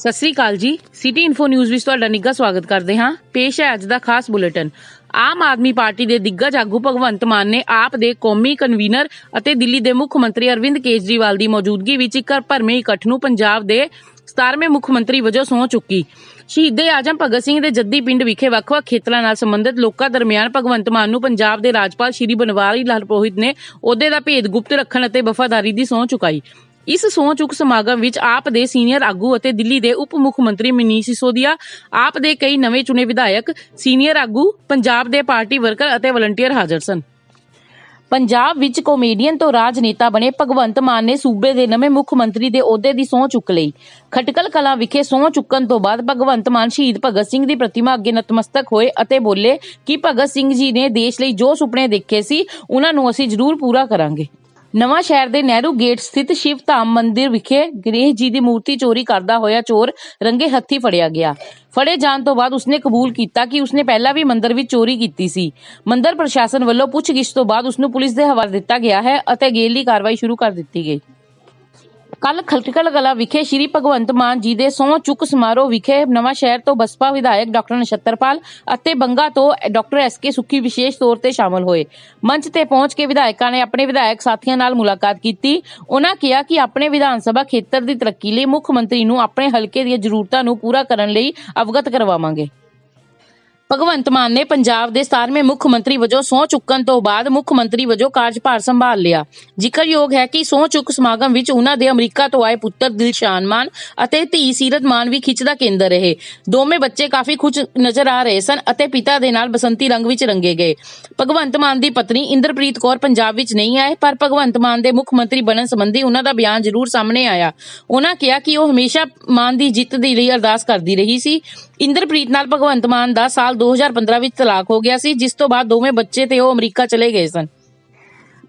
ਸਤਿ ਸ੍ਰੀ ਅਕਾਲ ਜੀ। City info news ਵਿੱਚ ਤੁਹਾਡਾ ਨਿੱਘਾ ਸਵਾਗਤ ਕਰਦੇ ਹਾਂ। ਪੇਸ਼ ਹੈ ਅੱਜ ਦਾ ਖਾਸ ਬੁਲੇਟਿਨ। ਆਮ ਆਦਮੀ ਪਾਰਟੀ ਦੇ ਦਿੱਗਜ ਆਗੂ ਭਗਵੰਤ ਮਾਨ ਨੇ ਆਪ ਦੇ ਕੌਮੀ ਕਨਵੀਨਰ ਅਤੇ ਦਿੱਲੀ ਦੇ ਮੁੱਖ ਮੰਤਰੀ ਅਰਵਿੰਦ ਕੇਜਰੀਵਾਲ ਦੀ ਮੌਜੂਦਗੀ ਵਿੱਚ ਇੱਕ ਭਰਮੇ ਇਕੱਠ ਨੂੰ ਪੰਜਾਬ ਦੇ 17ਵੇਂ ਮੁੱਖ ਮੰਤਰੀ ਵਜੋਂ ਸਹੁੰ ਚੁੱਕੀ। ਸ਼ਹੀਦੇ ਆਜਮ ਭਗਤ ਸਿੰਘ ਦੇ ਜੱਦੀ ਪਿੰਡ ਵਿਖੇ ਵੱਖ-ਵੱਖ ਖੇਤਰਾਂ ਨਾਲ ਸੰਬੰਧਿਤ ਲੋਕਾਂ ਦਰਮਿਆਨ ਭਗਵੰਤ ਮਾਨ ਨੂੰ ਪੰਜਾਬ ਦੇ ਰਾਜਪਾਲ ਸ਼੍ਰੀ ਬਨਵਾਰੀ ਲਾਲ ਪੁਰੋਹਿਤ ਨੇ ਅਹੁਦੇ ਦਾ ਭੇਦ ਗੁਪਤ ਰੱਖਣ ਅਤੇ ਵਫਾਦਾਰੀ ਦੀ ਸਹੁੰ ਚੁਕਾਈ। ਇਸ ਸਹੁੰ ਚੁੱਕ ਸਮਾਗਮ ਵਿੱਚ ਆਪ ਦੇ ਸੀਨੀਅਰ ਆਗੂ ਅਤੇ ਦਿੱਲੀ ਦੇ ਉਪ ਮੁੱਖ ਮੰਤਰੀ ਮਨੀਸ਼ ਸਿਸੋਦੀਆ, ਆਪ ਦੇ ਕਈ ਨਵੇਂ ਚੁਣੇ ਵਿਧਾਇਕ, ਸੀਨੀਅਰ ਆਗੂ, ਪੰਜਾਬ ਦੇ ਪਾਰਟੀ ਵਰਕਰ ਅਤੇ ਵਲੰਟੀਅਰ ਹਾਜ਼ਰ ਸਨ। ਪੰਜਾਬ ਵਿੱਚ ਕਾਮੇਡੀਅਨ ਤੋਂ ਰਾਜਨੇਤਾ ਬਣੇ ਭਗਵੰਤ ਮਾਨ ਨੇ ਸੂਬੇ ਦੇ ਨਵੇਂ ਮੁੱਖ ਮੰਤਰੀ ਦੇ ਅਹੁਦੇ ਦੀ ਸਹੁੰ ਚੁੱਕ ਲਈ। ਖਟਕਲ ਕਲਾਂ ਵਿਖੇ ਸਹੁੰ ਚੁੱਕਣ ਤੋਂ ਬਾਅਦ ਭਗਵੰਤ ਮਾਨ ਸ਼ਹੀਦ ਭਗਤ ਸਿੰਘ ਦੀ ਪ੍ਰਤਿਮਾ ਅੱਗੇ ਨਤਮਸਤਕ ਹੋਏ ਅਤੇ ਬੋਲੇ ਕਿ ਭਗਤ ਸਿੰਘ ਜੀ ਨੇ ਦੇਸ਼ ਲਈ ਜੋ ਸੁਪਨੇ ਦੇਖੇ ਸੀ, ਉਹਨਾਂ ਨੂੰ ਅਸੀਂ ਜ਼ਰੂਰ ਪੂਰਾ ਕਰਾਂਗੇ। ਨਵਾਂ ਸ਼ਹਿਰ ਦੇ ਨਹਿਰੂ ਗੇਟ ਸਥਿਤ ਸ਼ਿਵ ਧਾਮ ਮੰਦਿਰ ਵਿਖੇ ਗਣੇਸ਼ ਜੀ ਦੀ ਮੂਰਤੀ ਚੋਰੀ ਕਰਦਾ ਹੋਇਆ ਚੋਰ ਰੰਗੇ ਹੱਥੀ ਫੜਿਆ ਗਿਆ। ਫੜੇ ਜਾਣ ਤੋਂ ਬਾਅਦ ਉਸਨੇ ਕਬੂਲ ਕੀਤਾ ਕਿ ਉਸਨੇ ਪਹਿਲਾਂ ਵੀ ਮੰਦਿਰ ਵਿੱਚ ਚੋਰੀ ਕੀਤੀ ਸੀ। ਮੰਦਿਰ ਪ੍ਰਸ਼ਾਸਨ ਵੱਲੋਂ ਪੁੱਛਗਿੱਛ ਤੋਂ ਬਾਅਦ ਉਸਨੂੰ ਪੁਲਿਸ ਦੇ ਹਵਾਲੇ ਦਿੱਤਾ ਗਿਆ ਹੈ ਅਤੇ ਅਗੇਲੀ ਕਾਰਵਾਈ ਸ਼ੁਰੂ ਕਰ ਦਿੱਤੀ ਗਈ। ਕੱਲ ਖਲਕਲ ਕਲਾ ਵਿਖੇ ਸ਼੍ਰੀ ਭਗਵੰਤ ਮਾਨ ਜੀ ਦੇ ਸਹੁੰ ਚੁੱਕ ਸਮਾਰੋਹ ਵਿਖੇ ਨਵਾਂ ਸ਼ਹਿਰ ਤੋਂ ਬਸਪਾ ਵਿਧਾਇਕ ਡਾਕਟਰ ਨਛੱਤਰਪਾਲ ਅਤੇ ਬੰਗਾ ਤੋਂ ਡਾਕਟਰ ਐਸ ਕੇ ਸੁੱਖੀ ਵਿਸ਼ੇਸ਼ ਤੌਰ ਤੇ ਸ਼ਾਮਲ ਹੋਏ। ਮੰਚ ਤੇ ਪਹੁੰਚ ਕੇ ਵਿਧਾਇਕਾਂ ਨੇ ਆਪਣੇ ਵਿਧਾਇਕ ਸਾਥੀਆਂ ਨਾਲ ਮੁਲਾਕਾਤ ਕੀਤੀ। ਉਹਨਾਂ ਕਿਹਾ ਕਿ ਆਪਣੇ ਵਿਧਾਨ ਸਭਾ ਖੇਤਰ ਦੀ ਤਰੱਕੀ ਲਈ ਮੁੱਖ ਮੰਤਰੀ ਨੂੰ ਆਪਣੇ ਹਲਕੇ ਦੀਆਂ ਜ਼ਰੂਰਤਾਂ ਨੂੰ ਪੂਰਾ ਕਰਨ ਲਈ ਅਵਗਤ ਕਰਵਾਵਾਂਗੇ। ਭਗਵੰਤ ਮਾਨ ਨੇ ਪੰਜਾਬ ਦੇ 17ਵੇਂ ਮੁੱਖ ਮੰਤਰੀ ਵਜੋਂ ਸਹੁੰ ਚੁੱਕਣ ਤੋਂ ਬਾਅਦ ਮੁੱਖ ਮੰਤਰੀ ਵਜੋਂ ਕਾਰਜਭਾਰ ਸੰਭਾਲ ਲਿਆ। ਜ਼ਿਕਰਯੋਗ ਹੈ ਕਿ ਸਹੁੰ ਚੁੱਕ ਸਮਾਗਮ ਵਿੱਚ ਉਹਨਾਂ ਦੇ ਅਮਰੀਕਾ ਤੋਂ ਆਏ ਪੁੱਤਰ ਦਿਲਸ਼ਾਨ ਮਾਨ ਅਤੇ ਧੀ ਸੀਰਤ ਮਾਨ ਵੀ ਖਿੱਚ ਦਾ ਕੇਂਦਰ ਰਹੇ। ਦੋਵੇਂ ਬੱਚੇ ਕਾਫੀ ਖੁਸ਼ ਨਜ਼ਰ ਆ ਰਹੇ ਸਨ ਅਤੇ ਪਿਤਾ ਦੇ ਨਾਲ ਬਸੰਤੀ ਰੰਗ ਵਿੱਚ ਰੰਗੇ ਗਏ। ਭਗਵੰਤ ਮਾਨ ਦੀ ਪਤਨੀ ਇੰਦਰਪ੍ਰੀਤ ਕੌਰ ਪੰਜਾਬ ਵਿੱਚ ਨਹੀਂ ਆਏ, ਪਰ ਭਗਵੰਤ ਮਾਨ ਦੇ ਮੁੱਖ ਮੰਤਰੀ ਬਣਨ ਸੰਬੰਧੀ ਉਹਨਾਂ ਦਾ ਬਿਆਨ ਜ਼ਰੂਰ ਸਾਹਮਣੇ ਆਇਆ। ਉਹਨਾਂ ਕਿਹਾ ਕਿ ਉਹ ਹਮੇਸ਼ਾ ਮਾਨ ਦੀ ਜਿੱਤ ਦੇ ਲਈ ਅਰਦਾਸ ਕਰਦੀ ਰਹੀ ਸੀ। ਇੰਦਰਪ੍ਰੀਤ ਨਾਲ ਭਗਵੰਤ ਮਾਨ ਦਾ ਸਾਲ 2015 ਵਿੱਚ ਤਲਾਕ ਹੋ ਗਿਆ ਸੀ, ਜਿਸ ਤੋਂ ਬਾਅਦ ਦੋਵੇਂ ਬੱਚੇ ਤੇ ਉਹ ਅਮਰੀਕਾ ਚਲੇ ਗਏ ਸਨ।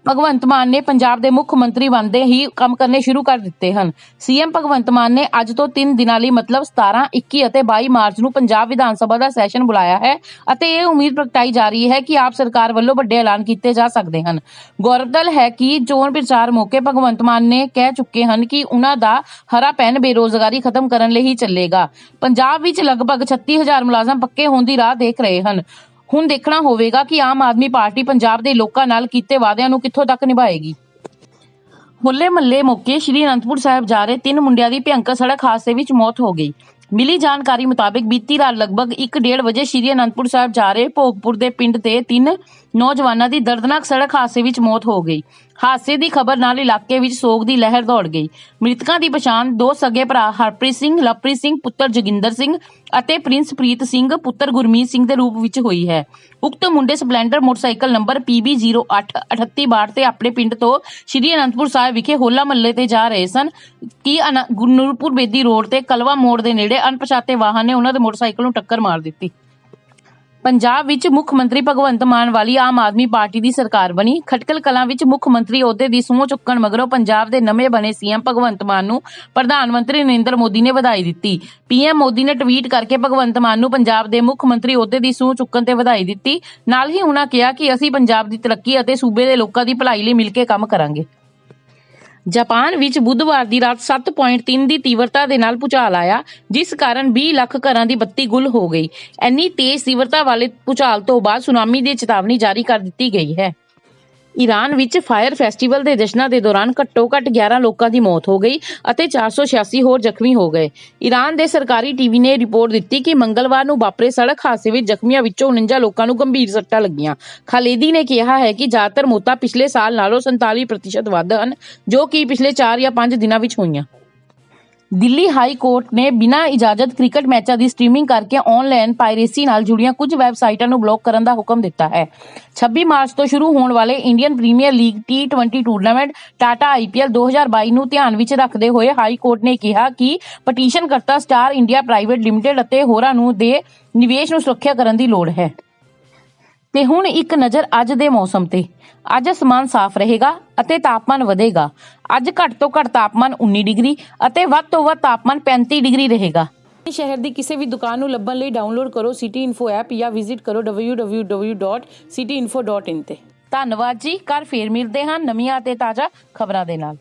ਭਗਵੰਤ ਮਾਨ ਨੇ ਪੰਜਾਬ ਦੇ ਮੁੱਖ ਮੰਤਰੀ ਬਣਦੇ ਹੀ ਕੰਮ ਕਰਨੇ ਸ਼ੁਰੂ ਕਰ ਦਿੱਤੇ ਹਨ। ਸੀਐਮ ਭਗਵੰਤ ਮਾਨ ਨੇ ਅੱਜ ਤੋਂ 3 ਦਿਨਾਂ ਲਈ ਮਤਲਬ 17 21 ਅਤੇ 22 ਮਾਰਚ ਨੂੰ ਪੰਜਾਬ ਵਿਧਾਨ ਸਭਾ ਦਾ ਸੈਸ਼ਨ ਬੁਲਾਇਆ ਹੈ ਅਤੇ ਇਹ ਉਮੀਦ ਪ੍ਰਗਟਾਈ ਜਾ ਰਹੀ ਹੈ ਕਿ ਆਪ ਸਰਕਾਰ ਵੱਲੋਂ ਵੱਡੇ ਐਲਾਨ ਕੀਤੇ ਜਾ ਸਕਦੇ ਹਨ। ਗੌਰਤਲ ਹੈ ਕਿ ਚੋਣ ਪ੍ਰਚਾਰ ਮੌਕੇ ਭਗਵੰਤ ਮਾਨ ਨੇ ਕਹਿ ਚੁੱਕੇ ਹਨ ਕਿ ਉਹਨਾਂ ਦਾ ਹਰਾ ਪੈਨ ਬੇਰੋਜ਼ਗਾਰੀ ਖਤਮ ਕਰਨ ਲਈ ਹੀ ਚੱਲੇਗਾ। ਪੰਜਾਬ ਵਿੱਚ ਲਗਭਗ 36000 ਮੁਲਾਜ਼ਮ ਪੱਕੇ ਹੋਣ ਦੀ ਰਾਹ ਦੇਖ ਰਹੇ ਹਨ। ਹੁਣ ਦੇਖਣਾ ਹੋਵੇਗਾ ਕਿ ਆਮ ਆਦਮੀ ਪਾਰਟੀ ਪੰਜਾਬ ਦੇ ਲੋਕਾਂ ਨਾਲ ਕੀਤੇ ਵਾਅਦਿਆਂ ਨੂੰ ਕਿੱਥੋਂ ਤੱਕ ਨਿਭਾਏਗੀ। ਹੋਲੇ ਮੱਲੇ ਮੌਕੇ ਸ਼੍ਰੀ ਅਨੰਦਪੁਰ ਸਾਹਿਬ ਜਾ ਰਹੇ ਤਿੰਨ ਮੁੰਡਿਆਂ ਦੀ ਭਿਅੰਕਰ ਸੜਕ ਹਾਦਸੇ ਵਿੱਚ ਮੌਤ ਹੋ ਗਈ। ਮਿਲੀ ਜਾਣਕਾਰੀ ਮੁਤਾਬਕ ਬੀਤੀ ਰਾਤ ਲਗਭਗ 1:30 ਵਜੇ ਸ਼੍ਰੀ ਅਨੰਦਪੁਰ ਸਾਹਿਬ ਜਾ ਰਹੇ ਭੋਗਪੁਰ ਦੇ ਪਿੰਡ ਤੇ ਤਿੰਨ ਨੌਜਵਾਨਾਂ ਦੀ ਦਰਦਨਾਕ ਸੜਕ ਹਾਦਸੇ ਵਿੱਚ ਮੌਤ ਹੋ ਗਈ। ਹਾਦਸੇ ਦੀ ਖਬਰ ਨਾਲ ਇਲਾਕੇ ਵਿੱਚ ਸੋਗ ਦੀ ਲਹਿਰ ਦੌੜ ਗਈ। ਮ੍ਰਿਤਕਾਂ ਦੀ ਪਛਾਣ ਦੋ ਸਗੇ ਭਰਾ ਹਰਪ੍ਰੀਤ ਸਿੰਘ, ਲਵਪ੍ਰੀਤ ਸਿੰਘ, ਪੁੱਤਰ ਜੋਗਿੰਦਰ ਸਿੰਘ ਅਤੇ ਪ੍ਰਿੰਸ ਪ੍ਰੀਤ ਸਿੰਘ, ਪੁੱਤਰ ਗੁਰਮੀਤ ਸਿੰਘ ਦੇ ਰੂਪ ਵਿੱਚ ਹੋਈ ਹੈ। ਉਕਤ ਮੁੰਡੇ ਸਪਲੈਂਡਰ ਮੋਟਰਸਾਈਕਲ ਨੰਬਰ PB083862 ਤੇ ਆਪਣੇ ਪਿੰਡ ਤੋਂ ਸ਼੍ਰੀ ਅਨੰਦਪੁਰ ਸਾਹਿਬ ਵਿਖੇ ਹੋਲਾ ਮਹੱਲੇ ਤੇ ਜਾ ਰਹੇ ਸਨ। ਕਿ ਅਨ- ਬੇਦੀ ਰੋਡ ਤੇ ਕਲਵਾ ਮੋੜ ਦੇ ਨੇੜੇ ਅਣਪਛਾਤੇ ਵਾਹਨ ਨੇ ਉਹਨਾਂ ਦੇ ਮੋਟਰਸਾਈਕਲ ਨੂੰ ਟੱਕਰ ਮਾਰ ਦਿੱਤੀ? ਪੰਜਾਬ ਵਿੱਚ ਮੁੱਖ ਮੰਤਰੀ ਭਗਵੰਤ ਮਾਨ ਵਾਲੀ ਆਮ ਆਦਮੀ ਪਾਰਟੀ ਦੀ ਸਰਕਾਰ ਬਣੀ। ਖਟਕਲ ਕਲਾਂ ਵਿੱਚ ਮੁੱਖ ਮੰਤਰੀ ਅਹੁਦੇ ਦੀ ਸਹੁੰ ਚੁੱਕਣ ਮਗਰੋਂ ਪੰਜਾਬ ਦੇ ਨਵੇਂ ਬਣੇ ਸੀਐਮ ਭਗਵੰਤ ਮਾਨ ਨੂੰ ਪ੍ਰਧਾਨ ਮੰਤਰੀ ਨਰਿੰਦਰ ਮੋਦੀ ਨੇ ਵਧਾਈ ਦਿੱਤੀ। ਪੀਐਮ ਮੋਦੀ ਨੇ ਟਵੀਟ ਕਰਕੇ ਭਗਵੰਤ ਮਾਨ ਨੂੰ ਪੰਜਾਬ ਦੇ ਮੁੱਖ ਮੰਤਰੀ ਅਹੁਦੇ ਦੀ ਸਹੁੰ ਚੁੱਕਣ ਤੇ ਵਧਾਈ ਦਿੱਤੀ। ਨਾਲ ਹੀ ਉਹਨਾਂ ਕਿਹਾ ਕਿ ਅਸੀਂ ਪੰਜਾਬ ਦੀ ਤਰੱਕੀ ਅਤੇ ਸੂਬੇ ਦੇ ਲੋਕਾਂ ਦੀ ਭਲਾਈ ਲਈ ਮਿਲ ਕੇ ਕੰਮ ਕਰਾਂਗੇ। ਜਾਪਾਨ ਵਿੱਚ ਬੁੱਧਵਾਰ ਦੀ ਰਾਤ 7.3 ਦੀ ਤੀਵਰਤਾ ਦੇ ਨਾਲ ਭੂਚਾਲ ਆਇਆ, ਜਿਸ ਕਾਰਨ 20 ਲੱਖ ਘਰਾਂ ਦੀ ਬੱਤੀ ਗੁੱਲ ਹੋ ਗਈ। ਇੰਨੀ ਤੇਜ਼ ਤੀਵਰਤਾ ਵਾਲੇ ਭੂਚਾਲ ਤੋਂ ਬਾਅਦ ਸੁਨਾਮੀ ਦੀ ਚੇਤਾਵਨੀ ਜਾਰੀ ਕਰ ਦਿੱਤੀ ਗਈ ਹੈ। ਈਰਾਨ ਵਿੱਚ ਫਾਇਰ ਫੈਸਟੀਵਲ ਦੇ ਜਸ਼ਨਾਂ ਦੇ ਦੌਰਾਨ ਘੱਟੋ-ਘੱਟ 11 ਲੋਕਾਂ ਦੀ ਮੌਤ ਹੋ ਗਈ ਅਤੇ 486 ਹੋਰ ਜ਼ਖਮੀ ਹੋ ਗਏ। ਈਰਾਨ ਦੇ ਸਰਕਾਰੀ ਟੀਵੀ ਨੇ ਰਿਪੋਰਟ ਦਿੱਤੀ ਕਿ ਮੰਗਲਵਾਰ ਨੂੰ ਵਾਪਰੇ ਸੜਕ ਹਾਦਸੇ ਵਿੱਚ ਜ਼ਖਮੀਆਂ ਵਿੱਚੋਂ 49 ਲੋਕਾਂ ਨੂੰ ਗੰਭੀਰ ਸੱਟਾਂ ਲੱਗੀਆਂ। ਖਾਲੇਦੀ ਨੇ ਕਿਹਾ ਹੈ ਕਿ ਜ਼ਿਆਦਾਤਰ ਮੌਤਾਂ ਪਿਛਲੇ ਸਾਲ ਨਾਲੋਂ 47% ਵੱਧ ਹਨ, ਜੋ ਕਿ ਪਿਛਲੇ 4 ਜਾਂ 5 ਦਿਨਾਂ ਵਿੱਚ ਹੋਈਆਂ। ਦਿੱਲੀ ਹਾਈ ਕੋਰਟ ਨੇ ਬਿਨਾਂ ਇਜਾਜ਼ਤ ਕ੍ਰਿਕਟ ਮੈਚਾਂ ਦੀ ਸਟ੍ਰੀਮਿੰਗ ਕਰਕੇ ਆਨਲਾਈਨ ਪਾਇਰੇਸੀ ਨਾਲ ਜੁੜੀਆਂ ਕੁਝ ਵੈਬਸਾਈਟਾਂ ਨੂੰ ਬਲੌਕ ਕਰਨ ਦਾ ਹੁਕਮ ਦਿੱਤਾ ਹੈ। 26 ਮਾਰਚ ਤੋਂ ਸ਼ੁਰੂ ਹੋਣ ਵਾਲੇ Indian premier league T20 tournament Tata IPL 2022 ਨੂੰ ਧਿਆਨ ਵਿੱਚ ਰੱਖਦੇ ਹੋਏ ਹਾਈ ਕੋਰਟ ਨੇ ਕਿਹਾ ਕਿ ਪਟੀਸ਼ਨਕਰਤਾ ਸਟਾਰ ਇੰਡੀਆ ਪ੍ਰਾਈਵੇਟ ਲਿਮਟਿਡ ਅਤੇ ਹੋਰਾਂ ਨੂੰ ਦੇ ਨਿਵੇਸ਼ ਨੂੰ ਸੁਰੱਖਿਆ ਕਰਨ ਦੀ ਲੋੜ ਹੈ। ਤੇ ਹੁਣ ਇੱਕ ਨਜ਼ਰ ਅੱਜ ਦੇ ਮੌਸਮ ਤੇ। ਅੱਜ ਅਸਮਾਨ ਸਾਫ਼ ਰਹੇਗਾ ਅਤੇ ਤਾਪਮਾਨ ਵਧੇਗਾ। ਅੱਜ ਘੱਟ ਤੋਂ ਘੱਟ ਤਾਪਮਾਨ 19 ਡਿਗਰੀ ਅਤੇ ਵੱਧ ਤੋਂ ਵੱਧ ਤਾਪਮਾਨ 35 ਡਿਗਰੀ ਰਹੇਗਾ। ਸ਼ਹਿਰ ਦੀ ਕਿਸੇ ਵੀ ਦੁਕਾਨ ਨੂੰ ਲੱਭਣ ਲਈ ਡਾਊਨਲੋਡ ਕਰੋ ਸਿਟੀ ਇਨਫੋ ਐਪ ਜਾਂ ਵਿਜ਼ਿਟ ਕਰੋ www.cityinfo.in ਤੇ। ਧੰਨਵਾਦ ਜੀ ਕੱਲ ਫੇਰ ਮਿਲਦੇ ਹਾਂ ਨਵੀਆਂ ਅਤੇ ਤਾਜ਼ਾ ਖਬਰਾਂ ਦੇ ਨਾਲ।